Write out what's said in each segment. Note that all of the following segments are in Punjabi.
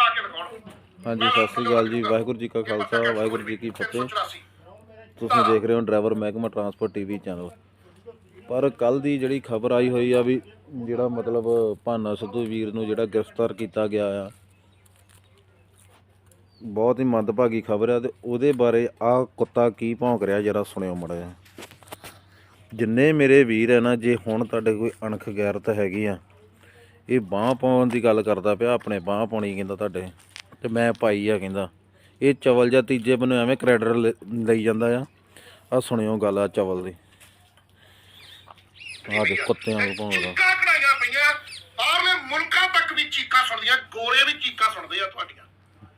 ਕਰਾ ਕੇ ਦਿਖਾਉਣ ਹਾਂਜੀ ਸਤਿ ਸ੍ਰੀ ਅਕਾਲ ਜੀ ਵਾਹਿਗੁਰੂ ਜੀ ਕਾ ਖਾਲਸਾ ਵਾਹਿਗੁਰੂ ਜੀ ਕੀ ਫਤਿਹ। ਤੁਸੀਂ ਦੇਖ ਰਹੇ ਹੋ ਡਰਾਈਵਰ ਮਹਿਕਮਾ ਟਰਾਂਸਪੋਰਟ ਟੀਵੀ ਚੈਨਲ। ਪਰ ਕੱਲ ਦੀ ਜਿਹੜੀ ਖਬਰ ਆਈ ਹੋਈ ਆ ਵੀ ਜਿਹੜਾ ਮਤਲਬ ਭਾਨਾ ਸਿੱਧੂ ਵੀਰ ਨੂੰ ਜਿਹੜਾ ਗ੍ਰਿਫਤਾਰ ਕੀਤਾ ਗਿਆ ਆ ਬਹੁਤ ਹੀ ਮੰਦਭਾਗੀ ਖਬਰ ਆ ਤੇ ਉਹਦੇ ਬਾਰੇ ਆ ਕੁੱਤਾ ਕੀ ਭੌਂਕ ਰਿਹਾ ਜਰਾ ਸੁਣਿਓ ਮੜਾ ਜਿਹਾ। ਜਿੰਨੇ ਮੇਰੇ ਵੀਰ ਹੈ ਨਾ ਜੇ ਹੁਣ ਤੁਹਾਡੇ ਕੋਈ ਅਣਖ ਗੈਰਤ ਹੈਗੀ ਆ ਇਹ ਬਾਹ ਪਾਉਣ ਦੀ ਗੱਲ ਕਰਦਾ ਪਿਆ ਆਪਣੇ ਬਾਹ ਪਾਉਣੀ ਕਹਿੰਦਾ ਤੁਹਾਡੇ। ਤੇ ਮੈਂ ਪਾਈ ਆ ਕਹਿੰਦਾ। ਇਹ ਚਵਲ ਜਾਂ ਤੀਜੇ ਬੰਨੇ ਐਵੇਂ ਕ੍ਰੈਡਰ ਲਈ ਜਾਂਦਾ ਆ। ਆ ਸੁਣਿਓ ਗੱਲ ਆ ਚਵਲ ਦੀ। ਆ ਦੇ ਕੁੱਤਿਆਂ ਨੂੰ ਭੌਂਕਦਾ ਚੀਕਾਂ ਕਢਾਈਆਂ ਪਈਆਂ ਬਾਹਰਲੇ ਮੁਲਕਾਂ ਤੱਕ ਵੀ ਚੀਕਾਂ ਸੁਣਦੀਆਂ ਗੋਰੇ ਵੀ ਚੀਕਾਂ ਸੁਣਦੇ ਆ ਤੁਹਾਡੀਆਂ।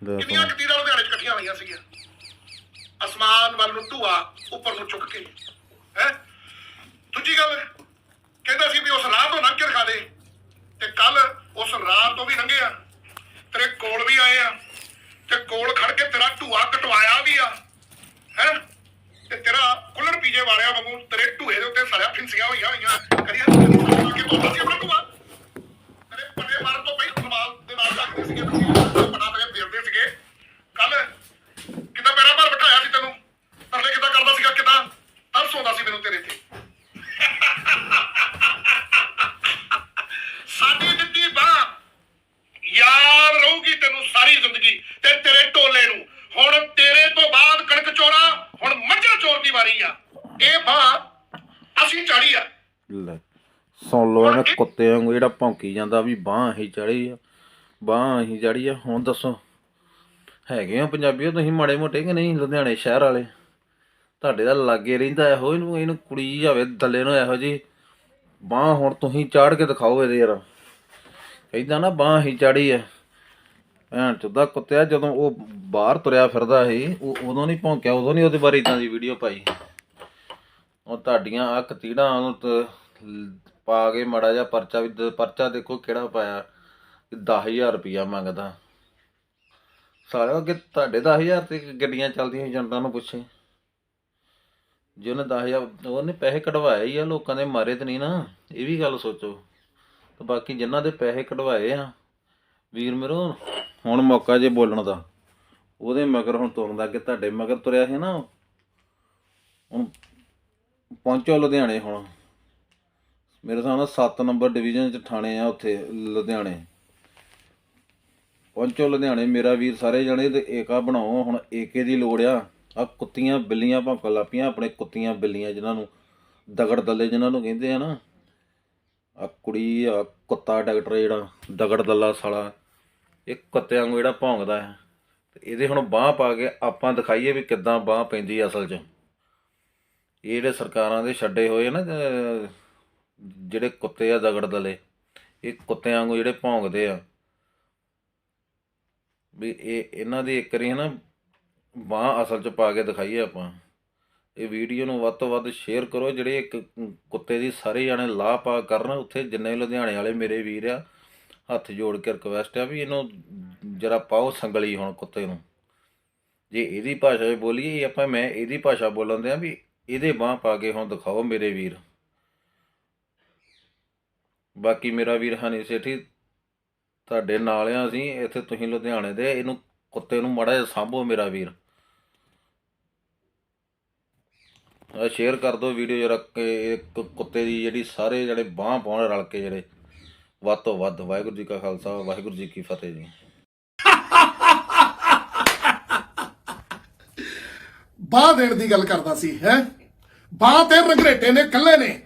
ਦੇਖੋ ਕਿੰਨੀਆਂ ਕਤੀਰਾਂ ਲੁਧਿਆਣੇ ਚ ਇਕੱਠੀਆਂ ਹੋਈਆਂ ਸੀਗੀਆਂ। ਅਸਮਾਨ ਵੱਲ ਨੂੰ ਧੂਆ ਉੱਪਰ ਨੂੰ ਚੁੱਕ ਕੇ। ਹੈ? ਦੂਜੀ ਗੱਲ ਕਹਿੰਦਾ ਸੀ ਵੀ ਉਸ ਰਾਹ ਤੋਂ ਕੇ ਦਿਖਾ ਦੇ। ਤੇ ਕੱਲ ਉਸ ਰਾਹ ਤੋਂ ਵੀ ਲੰਘਿਆ ਤੇਰੇ ਕੋਲ ਵੀ ਆਏ ਆ। ਤੇ ਕੋਲ ਖੜ ਕੇ ਤੇਰਾ ਢੂਆ ਕਟਵਾਇਆ ਵੀ ਆ। ਹੈ? ਤੇ ਤੇਰਾ ਕੁੱਲਰ ਪੀਜੇ ਵਾਲਿਆਂ ਵਾਂਗੂ ਤੇਰੇ ਧੂਏ ਦੇ ਉੱਤੇ ਸਾਲਿਆ ਫਿੰਸੀਆਂ ਹੋਈਆਂ ਹੋਈਆਂ। ਕਦੀ ਹੱਥ ਤੋਤਾ ਸੀ ਆਪਣਾ ਧੂਆ ਤੇਰੇ ਪੱਟੇ ਮਾਰਨ ਤੋਂ ਪਹਿਲਾਂ ਕਮਾਲ ਦੇ ਨਾਲ ਲੱਗਦੇ ਸੀਗੇ ਤੁਸੀਂ। ਪਟਾ ਤੇ ਫੇਰਦੇ ਸੀਗੇ। ਕੱਲ ਕਿਦਾਂ ਮੇਰਾ ਭਰ ਬਿਠਾਇਆ ਸੀ ਤੈਨੂੰ? ਤਰਲੇ ਕਿਦਾਂ ਕਰਦਾ ਸੀਗਾ? ਕਿਦਾਂ ਤਰਸ ਆਉਂਦਾ ਸੀ ਮੈਨੂੰ ਤੇਰੇ ਤੇ ਸਾਡੀ ਦਿੱਤੀ ਬਾਹ ਯਾਦ ਰਹੂਗੀ ਤੈਨੂੰ ਸਾਰੀ ਜ਼ਿੰਦਗੀ ਤੇ ਤੇਰੇ ਟੋਲੇ ਨੂੰ ਹੁਣ ਤੇਰੇ ਤੋਂ ਬਾਅਦ ਕਣਕ ਚੋਰਾ ਹੁਣ ਮੱਝਾਂ ਚੋਰ ਦੀ ਵਾਰੀ ਆ ਇਹ ਬਾਹ ਅਸੀਂ ਚਾੜੀ ਆ ਲੈ ਸੁਣ ਲਓ ਇਹਨੇ ਕੁੱਤੇ ਵਾਂਗੂ ਜਿਹੜਾ ਭੌਂਕੀ ਜਾਂਦਾ ਵੀ ਬਾਹ ਹੀ ਚੜੀ ਆ, ਬਾਹ ਹੀ ਚੜੀ ਆ। ਹੁਣ ਦੱਸੋ, ਹੈਗੇ ਆ ਪੰਜਾਬੀਓ ਤੁਸੀਂ ਮਾੜੇ ਮੋਟੇ ਕਿ ਨਹੀਂ ਲੁਧਿਆਣੇ ਸ਼ਹਿਰ ਵਾਲੇ? ਤੁਹਾਡੇ ਦਾ ਲਾਗੇ ਰਹਿੰਦਾ ਇਹੋ, ਇਹਨੂੰ ਇਹਨੂੰ ਕੁੜੀ ਜਾਵੇ ਦੱਲੇ ਨੂੰ ਇਹੋ ਜੀ ਬਾਹ ਹੁਣ ਤੁਸੀਂ ਚਾੜ ਕੇ ਦਿਖਾਓ ਇਹਦੇ ਯਾਰ। ਕਹਿੰਦਾ ਨਾ ਬਾਹ ਹੀ ਚੜੀ ਆ। ਭੈਣ ਚੋਦਾ ਕੁੱਤਿਆ ਜਦੋਂ ਉਹ ਬਾਹਰ ਤੁਰਿਆ ਫਿਰਦਾ ਸੀ, ਉਹ ਉਦੋਂ ਨਹੀਂ ਭੌਂਕਿਆ, ਉਦੋਂ ਨਹੀਂ ਉਹਦੇ ਬਾਰੇ ਇਦਾਂ ਦੀ ਵੀਡੀਓ ਪਾਈ। ਉਹ ਤੁਹਾਡੀਆਂ ਆ ਕਤੀੜਾਂ ਨੂੰ ਪਾ ਕੇ ਮੜਾ ਜਾ ਪਰਚਾ ਵੀ ਦ- ਪਰਚਾ ਦੇਖੋ ਕਿਹੜਾ ਪਾਇਆ। 10000 ਰੁਪਇਆ ਮੰਗਦਾ। ਸਾਲਿਓ ਕਿ ਤੁਹਾਡੇ 10000 ਤੇ ਗੱਡੀਆਂ ਚੱਲਦੀਆਂ ਏਜੰਟਾਂ ਨੂੰ ਪੁੱਛੇ। ਜੇ ਉਹਨੇ 10000 ਉਹਨੇ ਪੈਸੇ ਕਢਵਾਏ ਹੀ ਆ, ਲੋਕਾਂ ਦੇ ਮਾਰੇ ਤੇ ਨਹੀਂ ਨਾ। ਇਹ ਵੀ ਗੱਲ ਸੋਚੋ। ਤੇ ਬਾਕੀ ਜਿਨ੍ਹਾਂ ਦੇ ਪੈਸੇ ਕਢਵਾਏ ਆ, ਵੀਰ ਮੇਰੋ, ਹੁਣ ਮੌਕਾ ਜੇ ਬੋਲਣ ਦਾ। ਉਹਦੇ ਮਗਰ ਹੁਣ ਤੁਰਦਾ ਕਿ ਤੁਹਾਡੇ ਮਗਰ ਤੁਰਿਆ ਸੀ ਨਾ। ਹੁਣ ਪਹੁੰਚੋ ਲੁਧਿਆਣੇ ਹੁਣ। ਮੇਰੇ ਹਿਸਾਬ ਨਾਲ 7 ਨੰਬਰ ਡਿਵੀਜ਼ਨ ਚ ਥਾਣੇ ਆ ਉੱਥੇ, ਲੁਧਿਆਣੇ। ਪਹੁੰਚੋ ਲੁਧਿਆਣੇ, ਮੇਰਾ ਵੀਰ ਸਾਰੇ ਜਣੇ ਤੇ ਏਕਾ ਬਣਾਓ, ਹੁਣ ਏਕੇ ਦੀ ਲੋੜ ਆ। ਆ ਕੁੱਤੀਆਂ ਬਿੱਲੀਆਂ ਭੌਂਕਣ ਲੱਪੀਆਂ ਆਪਣੇ ਕੁੱਤੀਆਂ ਬਿੱਲੀਆਂ ਜਿਨ੍ਹਾਂ ਨੂੰ ਦਗੜ ਦੱਲੇ ਜਿਨ੍ਹਾਂ ਨੂੰ ਕਹਿੰਦੇ ਆ ਨਾ। ਆ ਕੁੜੀ ਆ ਕੁੱਤਾ ਡਾਕਟਰ ਜਿਹੜਾ, ਦਗੜ ਦੱਲਾ ਸਾਲਾ, ਇਹ ਕੁੱਤਿਆਂ ਵਾਂਗੂ ਜਿਹੜਾ ਭੌਂਕਦਾ ਹੈ। ਤੇ ਇਹਦੇ ਹੁਣ ਬਾਹ ਪਾ ਕੇ ਆਪਾਂ ਦਿਖਾਈਏ ਵੀ ਕਿੱਦਾਂ ਬਾਹ ਪੈਂਦੀ ਆ ਅਸਲ 'ਚ। ਇਹ ਜਿਹੜੇ ਸਰਕਾਰਾਂ ਦੇ ਛੱਡੇ ਹੋਏ ਨਾ ਜਿਹੜੇ ਕੁੱਤੇ ਆ ਦਗੜ ਦਲੇ, ਇਹ ਕੁੱਤਿਆਂ ਵਾਂਗੂ ਜਿਹੜੇ ਭੌਂਕਦੇ ਆ। ਵੀ ਇਹ, ਇਹਨਾਂ ਦੀ ਇੱਕ ਵਾਰੀ ਨਾ ਬਾਹ ਅਸਲ 'ਚ ਪਾ ਕੇ ਦਿਖਾਈਏ ਆਪਾਂ। ਇਹ ਵੀਡੀਓ ਨੂੰ ਵੱਧ ਤੋਂ ਵੱਧ ਸ਼ੇਅਰ ਕਰੋ, ਜਿਹੜੇ ਇੱਕ ਕੁੱਤੇ ਦੀ ਸਾਰੇ ਜਾਣੇ ਲਾਹ ਪਾ ਕਰਨ, ਉੱਥੇ ਜਿੰਨੇ ਲੁਧਿਆਣੇ ਵਾਲੇ ਮੇਰੇ ਵੀਰ ਆ, ਹੱਥ ਜੋੜ ਕੇ ਰਿਕਵੈਸਟ ਆ ਵੀ ਇਹਨੂੰ ਜਰਾ ਪਾਓ ਸੰਗਲੀ ਹੁਣ ਕੁੱਤੇ ਨੂੰ। ਜੇ ਇਹਦੀ ਭਾਸ਼ਾ ਵਿੱਚ ਬੋਲੀਏ, ਆਪਾਂ, ਮੈਂ ਇਹਦੀ ਭਾਸ਼ਾ ਬੋਲਣ ਦੇ ਆ ਵੀ ਇਹਦੇ ਬਾਹ ਪਾ ਕੇ ਹੁਣ ਦਿਖਾਓ ਮੇਰੇ ਵੀਰ। ਬਾਕੀ ਮੇਰਾ ਵੀਰ ਹਨੀ ਸੇਠੀ ਤੁਹਾਡੇ ਨਾਲ ਆ ਅਸੀਂ ਇੱਥੇ ਤੁਸੀਂ ਲੁਧਿਆਣੇ ਦੇ, ਇਹਨੂੰ ਕੁੱਤੇ ਨੂੰ ਮਾੜਾ ਜਿਹਾ ਸਾਂਭੋ ਮੇਰਾ ਵੀਰ। ਸ਼ੇਅਰ ਕਰ ਦਿਓ ਵੀਡੀਓ ਜਰਾ ਕਿ ਇੱਕ ਕੁੱਤੇ ਦੀ ਜਿਹੜੀ ਸਾਰੇ ਜਿਹੜੇ ਬਾਹ ਪਾਉਣ ਰਲ ਕੇ ਜਿਹੜੇ, ਵੱਧ ਤੋਂ ਵੱਧ ਵਾਹਿਗੁਰੂ ਜੀ ਕਾ ਖਾਲਸਾ, ਵਾਹਿਗੁਰੂ ਜੀ ਕੀ ਫਤਿਹ ਜੀ। ਬਾਹ ਦੇਣ ਦੀ ਗੱਲ ਕਰਦਾ ਸੀ, ਹੈ? ਬਾਹ ਤੇ ਰੰਗਰੇਟੇ ਨੇ ਕੱਲੇ ਨੇ।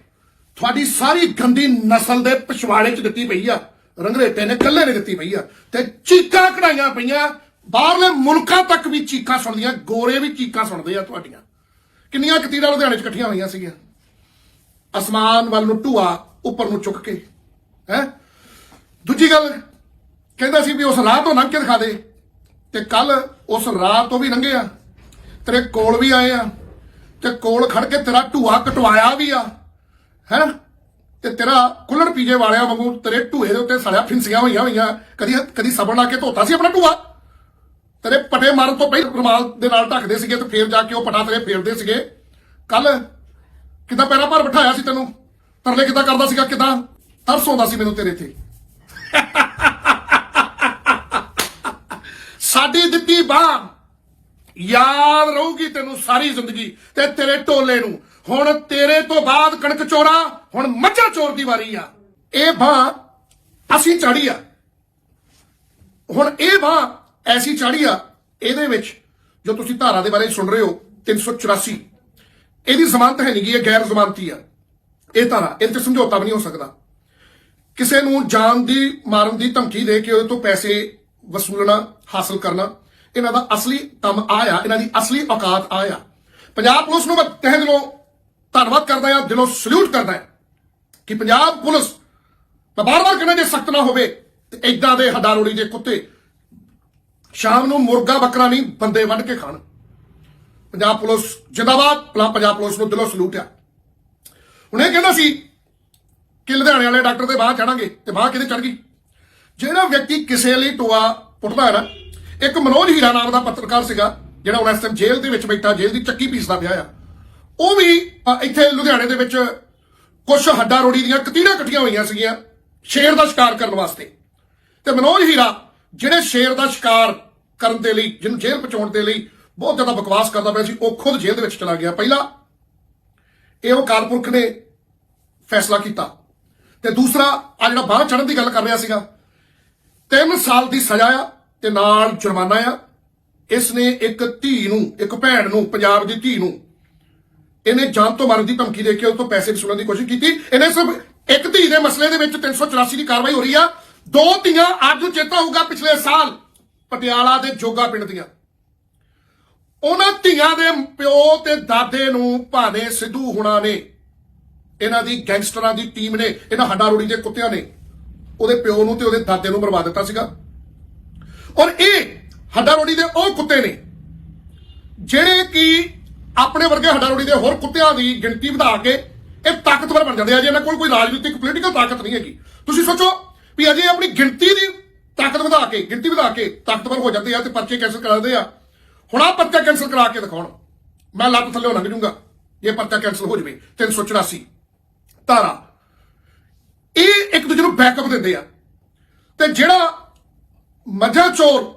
ਤੁਹਾਡੀ ਸਾਰੀ ਗੰਦੀ ਨਸਲ ਦੇ ਪਿਛਵਾੜੇ ਚ ਦਿੱਤੀ ਪਈ ਆ। ਰੰਗਰੇਟੇ ਨੇ, ਕੱਲੇ ਨੇ ਦਿੱਤੀ ਪਈ ਆ। ਤੇ ਚੀਕਾਂ ਕਢਾਈਆਂ ਪਈਆਂ। ਬਾਹਰਲੇ ਮੁਲਕਾਂ ਤੱਕ ਵੀ ਚੀਕਾਂ ਸੁਣਦੀਆਂ, ਗੋਰੇ ਵੀ ਚੀਕਾਂ ਸੁਣਦੇ ਆ ਤੁਹਾਡੀਆਂ। ਕਿੰਨੀਆਂ ਕਤੀਰਾਂ ਲੁਧਿਆਣੇ ਚ ਇਕੱਠੀਆਂ ਹੋਈਆਂ ਸੀਗੀਆਂ। ਅਸਮਾਨ ਵੱਲ ਨੂੰ ਢੂਆ, ਉੱਪਰ ਨੂੰ ਚੁੱਕ ਕੇ। ਹੈ? ਦੂਜੀ ਗੱਲ, ਕਹਿੰਦਾ ਸੀ ਵੀ ਉਸ ਰਾਹ ਤੋਂ ਲੰਘ ਕੇ ਦਿਖਾ ਦੇ। ਤੇ ਕੱਲ ਉਸ ਰਾਹ ਤੋਂ ਵੀ ਲੰਘੇ ਆ। ਤੇਰੇ ਕੋਲ ਵੀ ਆਏ ਆ। ਤੇ ਕੋਲ ਖੜ ਕੇ ਤੇਰਾ ਢੂਆ ਕਟਵਾਇਆ ਵੀ ਆ। ਹੈ ਤੇ ਤੇਰਾ ਕੁੱਲਰ ਪੀਜੇ ਵਾਲਿਆਂ ਵਾਂਗੂ ਤੇਰੇ ਢੂਏ ਦੇ ਉੱਤੇ ਸੜਿਆ ਫਿੰਸੀਆਂ ਹੋਈਆਂ ਹੋਈਆਂ। ਕਦੀ ਕਦੀ ਸਬਰ ਲਾ ਕੇ ਧੋਤਾ ਸੀ ਆਪਣਾ ਢੂਆ ਤੇਰੇ ਪਟੇ ਮਾਰਨ ਤੋਂ ਪਹਿਲਾਂ ਰੁਮਾਲ ਦੇ ਨਾਲ ਢੱਕਦੇ ਸੀਗੇ ਤੇ ਫੇਰ ਜਾ ਕੇ ਉਹ ਪਟਾ ਤੇਰੇ ਫੇਰਦੇ ਸੀਗੇ। ਕੱਲ ਕਿਦਾਂ ਪੈਰਾ ਭਰ ਬਿਠਾਇਆ ਸੀ ਤੈਨੂੰ? ਤਰਲੇ ਕਿਦਾਂ ਕਰਦਾ ਸੀਗਾ, ਕਿਦਾਂ? ਤਰਸ ਆਉਂਦਾ ਸੀ ਮੈਨੂੰ ਤੇਰੇ ਤੇ। ਸਾਡੀ ਦਿੱਤੀ ਬਾਹ। ਯਾਦ ਰਹੂਗੀ ਤੈਨੂੰ ਸਾਰੀ ਜ਼ਿੰਦਗੀ ਤੇ ਤੇਰੇ ਟੋਲੇ ਨੂੰ। ਹੁਣ ਤੇਰੇ ਤੋਂ ਬਾਅਦ ਕਣਕ ਚੋਰਾ, ਹੁਣ ਮੱਝਾਂ ਚੋਰ ਦੀ ਵਾਰੀ ਆ। ਇਹ ਬਾਹ ਅਸੀਂ ਚਾੜੀ ਆ। ਹੁਣ ਇਹ ਬਾਹ ਐਸੀ ਚਾੜੀ ਆ, ਇਹਦੇ ਵਿੱਚ ਜੋ ਤੁਸੀਂ ਧਾਰਾ ਦੇ ਬਾਰੇ ਸੁਣ ਰਹੇ ਹੋ 384 ਇਹਦੀ ਜ਼ਮਾਨਤ ਹੈ ਨਹੀਂਗੀ ਇਹ ਗੈਰ ਜ਼ਮਾਨਤੀ ਆ। ਇਹ ਧਾਰਾ ਇਹ ਤੇ ਸਮਝੌਤਾ ਵੀ ਨਹੀਂ ਹੋ ਸਕਦਾ। ਕਿਸੇ ਨੂੰ ਜਾਨ ਦੀ, ਮਾਰਨ ਦੀ ਧਮਕੀ ਦੇ ਕੇ ਉਹਦੇ ਤੋਂ ਪੈਸੇ ਵਸੂਲਣਾ, ਹਾਸਲ ਕਰਨਾ, ਇਹਨਾਂ ਦਾ ਅਸਲੀ ਕੰਮ ਆਇਆ, ਇਹਨਾਂ ਦੀ ਅਸਲੀ ਔਕਾਤ ਆਇਆ। ਪੰਜਾਬ ਪੁਲਿਸ ਨੂੰ ਮੈਂ ਤਹਿ ਦਿਲੋਂ ਧੰਨਵਾਦ ਕਰਦਾ ਹਾਂ, ਦਿਲੋਂ ਸਲੂਟ ਕਰਦਾ ਹਾਂ ਕਿ ਪੰਜਾਬ ਪੁਲਿਸ ਮੈਂ ਬਾਰ-ਬਾਰ ਕਹਿੰਦਾ ਜੇ ਸਖਤ ਨਾ ਹੋਵੇ, ਤੇ ਇਦਾਂ ਦੇ ਹਡਾਰੋੜੀ ਦੇ ਕੁੱਤੇ ਸ਼ਾਮ ਨੂੰ ਮੁਰਗਾ ਬੱਕਰਾ ਨਹੀਂ, ਬੰਦੇ ਵੱਢ ਕੇ ਖਾਣ। ਪੰਜਾਬ ਪੁਲਿਸ ਜਿੰਦਾਬਾਦ ਪਲਾ- ਪੰਜਾਬ ਪੁਲਿਸ ਨੂੰ ਦਿਲੋਂ ਸਲੂਟ ਆ। ਹੁਣ ਇਹ ਕਹਿੰਦਾ ਸੀ ਕਿ ਲੁਧਿਆਣੇ ਵਾਲੇ ਡਾਕਟਰ ਦੇ ਬਾਹਰ ਚੜਾਂਗੇ, ਤੇ ਬਾਹ ਕਿਤੇ ਚੜ ਗਈ? ਜਿਹੜਾ ਵਿਅਕਤੀ ਕਿਸੇ ਲਈ ਟੋਆ ਪੁੱਟਦਾ ਹੈ ਨਾ, ਇੱਕ ਮਨੋਜ ਹੀਰਾ ਨਾਮ ਦਾ ਪੱਤਰਕਾਰ ਸੀਗਾ, ਜਿਹੜਾ ਹੁਣ ਇਸ ਟਾਈਮ ਜੇਲ੍ਹ ਦੇ ਵਿੱਚ ਬੈਠਾ, ਜੇਲ੍ਹ ਦੀ ਚੱਕੀ ਪੀਸਦਾ ਪਿਆ ਆ। ਉਹ ਵੀ ਇੱਥੇ ਲੁਧਿਆਣੇ ਦੇ ਵਿੱਚ ਕੁਝ ਹੱਡਾ ਰੋੜੀ ਦੀਆਂ ਕਤੀੜਾਂ ਇਕੱਠੀਆਂ ਹੋਈਆਂ ਸੀਗੀਆਂ ਸ਼ੇਰ ਦਾ ਸ਼ਿਕਾਰ ਕਰਨ ਵਾਸਤੇ। ਤੇ ਮਨੋਜ ਹੀਰਾ, ਜਿਹੜੇ ਸ਼ੇਰ ਦਾ ਸ਼ਿਕਾਰ ਕਰਨ ਦੇ ਲਈ, ਜਿਹਨੂੰ ਜੇਲ੍ਹ ਪਹੁੰਚਾਉਣ ਦੇ ਲਈ ਬਹੁਤ ਜ਼ਿਆਦਾ ਬਕਵਾਸ ਕਰਦਾ ਪਿਆ ਸੀ, ਉਹ ਖੁਦ ਜੇਲ੍ਹ ਦੇ ਵਿੱਚ ਚਲਾ ਗਿਆ। ਪਹਿਲਾ ਇਹ ਉਹ ਕਾਲਪੁਰਖ ਨੇ ਫੈਸਲਾ ਕੀਤਾ। ਤੇ ਦੂਸਰਾ, ਆ ਜਿਹੜਾ ਬਾਹਰ ਚੜਨ ਦੀ ਗੱਲ ਕਰ ਰਿਹਾ ਸੀਗਾ 3 ਸਾਲ ਦੀ ਸਜ਼ਾ ਆ ਤੇ ਨਾਲ ਜੁਰਮਾਨਾ ਆ। ਇਸ ਨੇ ਇੱਕ ਧੀ ਨੂੰ, ਇੱਕ ਭੈਣ ਨੂੰ, ਪੰਜਾਬ ਦੀ ਧੀ ਨੂੰ ਇਹਨੇ ਜਾਨ ਤੋਂ ਮਾਰਨ ਦੀ ਧਮਕੀ ਦੇ ਕੇ ਉਹ ਤੋਂ ਪੈਸੇ ਵਸੂਲਣ ਦੀ ਕੋਸ਼ਿਸ਼ ਕੀਤੀ। ਇਹਨੇ ਸਿਰਫ ਇੱਕ ਧੀ ਦੇ ਮਸਲੇ ਦੇ ਵਿੱਚ 384 ਦੀ ਕਾਰਵਾਈ ਹੋ ਰਹੀ ਆ। ਦੋ ਧੀਆਂ ਅੱਜ ਚੇਤਾ ਹੋਊਗਾ ਪਿਛਲੇ ਸਾਲ ਪਟਿਆਲਾ ਦੇ ਜੋਗਾ ਪਿੰਡ ਦੀਆਂ। ਉਹਨਾਂ ਧੀਆਂ ਦੇ ਪਿਓ ਤੇ ਦਾਦੇ ਨੂੰ ਭਾਵੇਂ ਸਿੱਧੂ ਹੁਣਾ ਨੇ, ਇਹਨਾਂ ਦੀ ਗੈਂਗਸਟਰਾਂ ਦੀ ਟੀਮ ਨੇ, ਇਹਨਾਂ ਹੱਡਾ ਰੋੜੀ ਦੇ ਕੁੱਤਿਆਂ ਨੇ ਉਹਦੇ ਪਿਓ ਨੂੰ ਤੇ ਉਹਦੇ ਦਾਦੇ ਨੂੰ ਬਰਬਾਦ ਦਿੱਤਾ ਸੀਗਾ। ਔਰ ਇਹ ਹੱਡਾ ਰੋੜੀ ਦੇ ਉਹ ਕੁੱਤੇ ਨੇ, ਜਿਹੜੇ ਕਿ ਆਪਣੇ ਵਰਗੇ ਹੱਡਾ ਰੋੜੀ ਦੇ ਹੋਰ ਕੁੱਤਿਆਂ ਦੀ ਗਿਣਤੀ ਵਧਾ ਕੇ ਇਹ ਤਾਕਤਵਰ ਬਣ ਜਾਂਦੇ ਆ। ਜੇ ਇਹਨਾਂ ਕੋਲ ਕੋਈ ਰਾਜਨੀਤਿਕ ਪੋਲੀਟੀਕਲ ਤਾਕਤ ਨਹੀਂ ਹੈਗੀ। ਤੁਸੀਂ ਸੋਚੋ ਵੀ ਅਜੇ ਆਪਣੀ ਗਿਣਤੀ ਦੀ ਤਾਕਤ ਵਧਾ ਕੇ, ਗਿਣਤੀ ਵਧਾ ਕੇ ਤਾਕਤਵਰ ਹੋ ਜਾਂਦੇ ਆ ਤੇ ਪਰਚੇ ਕੈਂਸਲ ਕਰਾ ਦਿੰਦੇ ਆ। ਹੁਣ ਆ ਪਰਚਾ ਕੈਂਸਲ ਕਰਾ ਕੇ ਦਿਖਾਉਣ। ਮੈਂ ਲੱਤ ਥੱਲੇ ਲੰਘ ਜੂੰਗਾ। ਇਹ ਪਰਚਾ ਕੈਂਸਲ ਹੋ ਜਵੇ 384 ਧਾਰਾ। ਇਹ ਇੱਕ ਦੂਜੇ ਨੂੰ ਬੈਕਅਪ ਦਿੰਦੇ ਆ। ਤੇ ਜਿਹੜਾ ਮੱਝਾਂ ਚੋਰ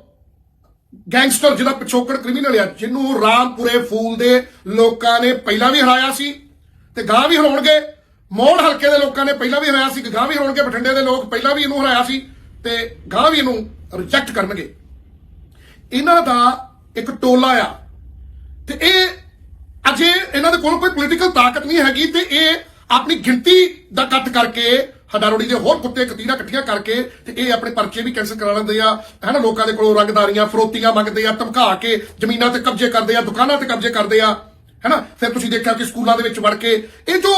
ਗੈਂਗਸਟਰ ਜਿਹੜਾ ਪਿਛੋਕੜ ਕ੍ਰਿਮੀਨਲ ਆ, ਜਿਹਨੂੰ ਰਾਮਪੁਰੇ ਫੂਲ ਦੇ ਲੋਕਾਂ ਨੇ ਪਹਿਲਾਂ ਵੀ ਹਰਾਇਆ ਸੀ ਤੇ ਗਾਂ ਵੀ ਹਰਾਉਣਗੇ। ਮੋੜ ਹਲਕੇ ਦੇ ਲੋਕਾਂ ਨੇ ਪਹਿਲਾਂ ਵੀ ਹਰਾਇਆ ਸੀ ਗਾਂ ਵੀ ਹਰਾਉਣਗੇ। ਬਠਿੰਡੇ ਦੇ ਲੋਕ ਪਹਿਲਾਂ ਵੀ ਇਹਨੂੰ ਹਰਾਇਆ ਸੀ ਤੇ ਗਾਂ ਵੀ ਇਹਨੂੰ ਰਿਜੈਕਟ ਕਰਨਗੇ। ਇਹਨਾਂ ਦਾ ਇੱਕ ਟੋਲਾ ਆ ਤੇ ਇਹ ਅਜੇ ਇਹਨਾਂ ਦੇ ਕੋਲ ਕੋਈ ਪੋਲੀਟੀਕਲ ਤਾਕਤ ਨਹੀਂ ਹੈਗੀ ਤੇ ਇਹ ਆਪਣੀ ਗਿਣਤੀ ਦਾ ਕੱਟ ਕਰਕੇ ਹਡਾਰੋੜੀ ਦੇ ਹੋਰ ਕੁੱਤੇ ਕਤੀਰਾ ਇਕੱਠੀਆਂ ਕਰਕੇ ਤੇ ਇਹ ਆਪਣੇ ਪਰਚੇ ਵੀ ਕੈਂਸਲ ਕਰਾ ਲੈਂਦੇ ਆ। ਹੈਨਾ ਲੋਕਾਂ ਦੇ ਕੋਲੋਂ ਰੰਗਦਾਰੀਆਂ, ਫਰੋਤੀਆਂ ਮੰਗਦੇ ਆ, ਧਮਕਾ ਕੇ ਜ਼ਮੀਨਾਂ ਤੇ ਕਬਜ਼ੇ ਕਰਦੇ ਆ, ਦੁਕਾਨਾਂ ਤੇ ਕਬਜ਼ੇ ਕਰਦੇ ਆ। ਹੈਨਾ ਫਿਰ ਤੁਸੀਂ ਦੇਖਿਆ ਕਿ ਸਕੂਲਾਂ ਦੇ ਵਿੱਚ ਵੜ ਕੇ ਇਹ ਜੋ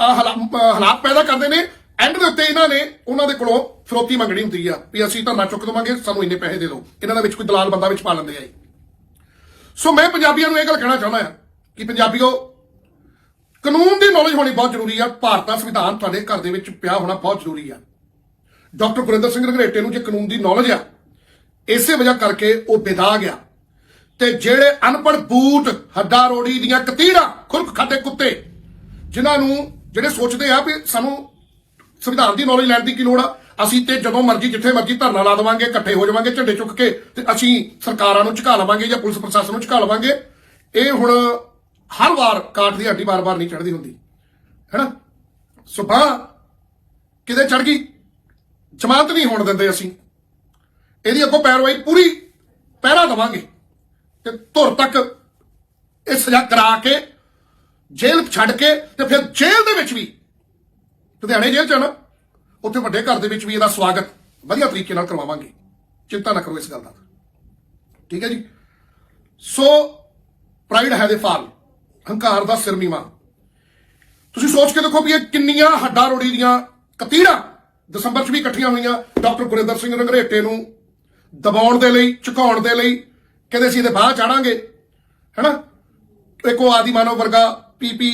ਹਾਲਾ- ਹਾਲਾਤ ਪੈਦਾ ਕਰਦੇ ਨੇ ਐਂਡ ਦੇ ਉੱਤੇ ਇਹਨਾਂ ਨੇ, ਉਹਨਾਂ ਦੇ ਕੋਲੋਂ ਫਰੋਤੀ ਮੰਗਣੀ ਹੁੰਦੀ ਆ ਵੀ ਅਸੀਂ ਧਰਨਾ ਚੁੱਕ ਦਵਾਂਗੇ, ਸਾਨੂੰ ਇੰਨੇ ਪੈਸੇ ਦੇ ਦਿਓ। ਇਹਨਾਂ ਦਾ ਵਿੱਚ ਕੋਈ ਦਲਾਲ ਬੰਦਾ ਵਿੱਚ ਪਾ ਲੈਂਦੇ ਆ ਇਹ। ਸੋ ਮੈਂ ਪੰਜਾਬੀਆਂ ਨੂੰ ਇਹ ਗੱਲ ਕਹਿਣਾ ਚਾਹੁੰਦਾ ਆ ਕਿ ਪੰਜਾਬੀਓ ਕਾਨੂੰਨ ਦੀ ਨੌਲੇਜ ਹੋਣੀ ਬਹੁਤ ਜ਼ਰੂਰੀ ਆ। ਭਾਰਤ ਦਾ ਸੰਵਿਧਾਨ ਤੁਹਾਡੇ ਘਰ ਦੇ ਵਿੱਚ ਪਿਆ ਹੋਣਾ ਬਹੁਤ ਜ਼ਰੂਰੀ ਆ। ਡਾਕਟਰ ਗੁਰਿੰਦਰ ਸਿੰਘ ਰੰਗਰੇਟੇ ਨੂੰ ਜੇ ਕਾਨੂੰਨ ਦੀ ਨੌਲੇਜ ਆ, ਇਸੇ ਵਜ੍ਹਾ ਕਰਕੇ ਉਹ ਬੇਦਾ ਗਿਆ ਤੇ ਜਿਹੜੇ ਅਨਪੜ੍ਹ ਬੂਟ, ਹੱਡਾ ਰੋੜੀ ਦੀਆਂ ਕਤੀੜਾਂ ਖੁਰਕ ਖਾਦੇ ਕੁੱਤੇ, ਜਿਨ੍ਹਾਂ ਨੂੰ ਜਿਹੜੇ ਸੋਚਦੇ ਆ ਵੀ ਸਾਨੂੰ ਸੰਵਿਧਾਨ ਦੀ ਨੌਲੇਜ ਲੈਣ ਦੀ ਕੀ ਲੋੜ ਆ, ਅਸੀਂ ਤੇ ਜਦੋਂ ਮਰਜ਼ੀ, ਜਿੱਥੇ ਮਰਜ਼ੀ ਧਰਨਾ ਲਾ ਦੇਵਾਂਗੇ, ਇਕੱਠੇ ਹੋ ਜਾਵਾਂਗੇ, ਝੰਡੇ ਚੁੱਕ ਕੇ ਤੇ ਅਸੀਂ ਸਰਕਾਰਾਂ ਨੂੰ ਝੁਕਾ ਲਵਾਂਗੇ ਜਾਂ ਪੁਲਿਸ ਪ੍ਰਸ਼ਾਸਨ ਨੂੰ ਝੁਕਾ ਲਵਾਂਗੇ। ਇਹ ਹੁਣ ਹਰ ਵਾਰ ਕਾਠ ਦੀ ਹੱਡੀ ਬਾਰ-ਬਾਰ ਨਹੀਂ ਚੜਦੀ ਹੁੰਦੀ। ਹੈਨਾ? ਸੁਭਾ ਕਿਤੇ ਚੜ ਗਈ? ਜ਼ਮਾਨਤ ਨਹੀਂ ਹੋਣ ਦਿੰਦੇ ਅਸੀਂ। ਇਹਦੀ ਅੱਗੋਂ ਪੈਰਵਾਈ ਪੂਰੀ ਪਹਿਰਾ ਦਵਾਂਗੇ। ਤੇ ਧੁਰ ਤੱਕ ਇਹ ਸਜ਼ਾ ਕਰਾ ਕੇ, ਜੇਲ੍ਹ ਛੱਡ ਕੇ ਤੇ ਫਿਰ ਜੇਲ੍ਹ ਦੇ ਵਿੱਚ ਵੀ, ਲੁਧਿਆਣੇ ਜੇਲ੍ਹ ਚ ਆ ਨਾ, ਉੱਥੇ ਵੱਡੇ ਘਰ ਦੇ ਵਿੱਚ ਵੀ ਇਹਦਾ ਸਵਾਗਤ ਵਧੀਆ ਤਰੀਕੇ ਨਾਲ ਕਰਵਾਵਾਂਗੇ। ਚਿੰਤਾ ਨਾ ਕਰੋ ਇਸ ਗੱਲ ਦਾ। ਠੀਕ ਹੈ ਜੀ? ਸੋ ਪ੍ਰਾਈਡ ਹੈ ਦੇ ਫਾਲ। ਹੰਕਾਰ ਦਾ ਸਿਰ ਤੁਸੀਂ ਸੋਚ ਕੇ ਦੇਖੋ ਵੀ ਇਹ ਕਿੰਨੀਆਂ ਹੱਡਾਂ ਰੋੜੀ ਦੀਆਂ ਕਤੀੜਾਂ ਦਸੰਬਰ 'ਚ ਵੀ ਇਕੱਠੀਆਂ ਹੋਈਆਂ। ਡਾਕਟਰ ਗੁਰਿੰਦਰ ਸਿੰਘ ਰੰਗਰੇਟੇ ਨੂੰ ਦਬਾਉਣ ਦੇ ਲਈ ਝੁਕਾਉਣ ਦੇ ਲਈ ਕਹਿੰਦੇ ਅਸੀਂ ਇਹਦੇ ਬਾਹਰ ਚਾੜਾਂਗੇ। ਹੈਨਾ? ਇੱਕ ਉਹ ਆਦੀ ਮਾਨਵ ਵਰਗਾ ਪੀਪੀ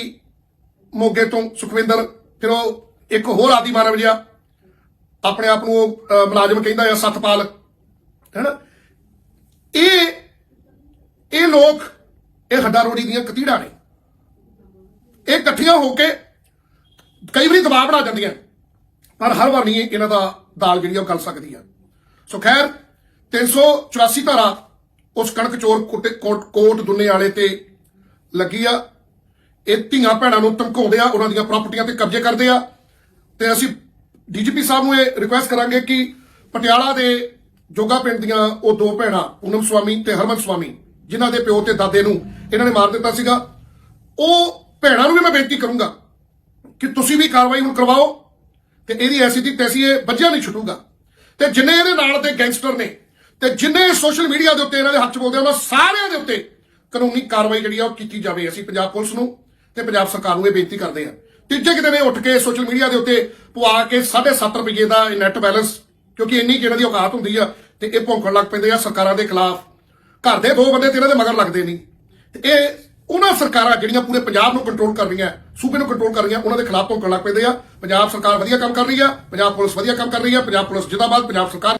ਮੋਗੇ ਤੋਂ ਸੁਖਵਿੰਦਰ ਫਿਰ ਉਹ ਇੱਕ ਹੋਰ ਆਦੀ ਮਾਨਵ ਜਿਹਾ ਆਪਣੇ ਆਪ ਨੂੰ ਉਹ, ਮੁਲਾਜ਼ਮ ਕਹਿੰਦਾ ਆ ਸਤਪਾਲ। ਹੈਨਾ? ਇਹ ਇਹ ਲੋਕ ਇਹ ਹੱਡਾ ਰੋੜੀ ਦੀਆਂ ਕਤੀੜਾਂ ਨੇ। ਇਹ ਇਕੱਠੀਆਂ ਹੋ ਕੇ ਕਈ ਵਾਰੀ ਦਬਾਅ ਬਣਾ ਜਾਂਦੀਆਂ। ਪਰ ਹਰ ਵਾਰ ਨਹੀਂ ਇਹਨਾਂ ਦਾ ਦਾਲ ਜਿਹੜੀ ਆ ਉਹ ਗਲ ਸਕਦੀ ਆ। ਸੋ ਖੈਰ 384 ਧਾਰਾ ਉਸ ਕਣਕ ਚੋਰ ਕੋਟ ਕੋਟ ਦੁੰਨੇ ਵਾਲੇ ਤੇ ਲੱਗੀ ਆ। ਇਹ ਧੀਆਂ ਭੈਣਾਂ ਨੂੰ ਧਮਕਾਉਂਦੇ ਆ, ਉਹਨਾਂ ਦੀਆਂ ਪ੍ਰਾਪਰਟੀਆਂ ਤੇ ਕਬਜ਼ੇ ਕਰਦੇ ਆ। ਤੇ ਅਸੀਂ ਡੀਜੀਪੀ ਸਾਹਿਬ ਨੂੰ ਇਹ ਰਿਕੁਐਸਟ ਕਰਾਂਗੇ ਕਿ ਪਟਿਆਲਾ ਦੇ ਜੋਗਾ ਪਿੰਡ ਦੀਆਂ ਉਹ ਦੋ ਭੈਣਾਂ, ਪੂਨਮ ਸਵਾਮੀ ਤੇ ਹਰਮਨ ਸਵਾਮੀ, ਜਿਨ੍ਹਾਂ ਦੇ ਪਿਓ ਤੇ ਦਾਦੇ ਨੂੰ ਇਹਨਾਂ ਨੇ ਮਾਰ ਦਿੱਤਾ ਸੀਗਾ, ਉਹ ਭੈਣਾਂ ਨੂੰ ਵੀ ਮੈਂ ਬੇਨਤੀ ਕਰੂੰਗਾ ਕਿ ਤੁਸੀਂ ਵੀ ਕਾਰਵਾਈ ਹੁਣ ਕਰਵਾਓ ਤੇ ਇਹਦੀ ਐਸੀ ਦੀ ਤੈਸੀ ਇਹ ਬੱਜਿਆ ਨਹੀਂ ਛੁੱਟੂਗਾ। ਤੇ ਜਿੰਨੇ ਇਹਦੇ ਨਾਲ ਦੇ ਗੈਂਗਸਟਰ ਨੇ ਤੇ ਜਿੰਨੇ ਸੋਸ਼ਲ ਮੀਡੀਆ ਦੇ ਉੱਤੇ ਇਹਨਾਂ ਦੇ ਹੱਥ 'ਚ ਬੋਲਦੇ ਉਹਨਾਂ ਸਾਰਿਆਂ ਦੇ ਉੱਤੇ ਕਾਨੂੰਨੀ ਕਾਰਵਾਈ ਜਿਹੜੀ ਆ ਉਹ ਕੀਤੀ ਜਾਵੇ। ਅਸੀਂ ਪੰਜਾਬ ਪੁਲਿਸ ਨੂੰ ਤੇ ਪੰਜਾਬ ਸਰਕਾਰ ਨੂੰ ਇਹ ਬੇਨਤੀ ਕਰਦੇ ਆ। ਤੀਜੇ ਕਿਤੇ ਨੇ ਉੱਠ ਕੇ ਸੋਸ਼ਲ ਮੀਡੀਆ ਦੇ ਉੱਤੇ ਪਵਾ ਕੇ 7.5 ਰੁਪਏ ਦਾ ਨੈਟ ਬੈਲੈਂਸ, ਕਿਉਂਕਿ ਇੰਨੀ ਕਿਹਨਾਂ ਦੀ ਔਕਾਤ ਹੁੰਦੀ ਆ ਤੇ ਇਹ ਭੌਂਕਣ ਲੱਗ ਪੈਂਦੇ ਆ ਸਰਕਾਰਾਂ ਦੇ ਖਿਲਾਫ। ਘਰ ਦੇ ਦੋ ਬੰਦੇ ਤੇ ਇਹਨਾਂ ਦੇ ਮਗਰ ਲੱਗਦੇ ਨਹੀਂ। ਤੇ ਇਹ ਉਹਨਾਂ ਸਰਕਾਰਾਂ ਜਿਹੜੀਆਂ ਪੂਰੇ ਪੰਜਾਬ ਨੂੰ ਕੰਟਰੋਲ ਕਰ ਰਹੀਆਂ, ਸੂਬੇ ਨੂੰ ਕੰਟਰੋਲ ਕਰ ਰਹੀਆਂ, ਉਹਨਾਂ ਦੇ ਖਿਲਾਫ ਭੌਂਕਣ ਲੱਗ ਪੈਂਦੇ ਆ। ਪੰਜਾਬ ਸਰਕਾਰ ਵਧੀਆ ਕੰਮ ਕਰ ਰਹੀ ਆ, ਪੰਜਾਬ ਪੁਲਿਸ ਵਧੀਆ ਕੰਮ ਕਰ ਰਹੀ ਆ, ਪੰਜਾਬ ਪੁਲਿਸ ਜਿੰਦਾਬਾਦ, ਪੰਜਾਬ ਸਰਕਾਰ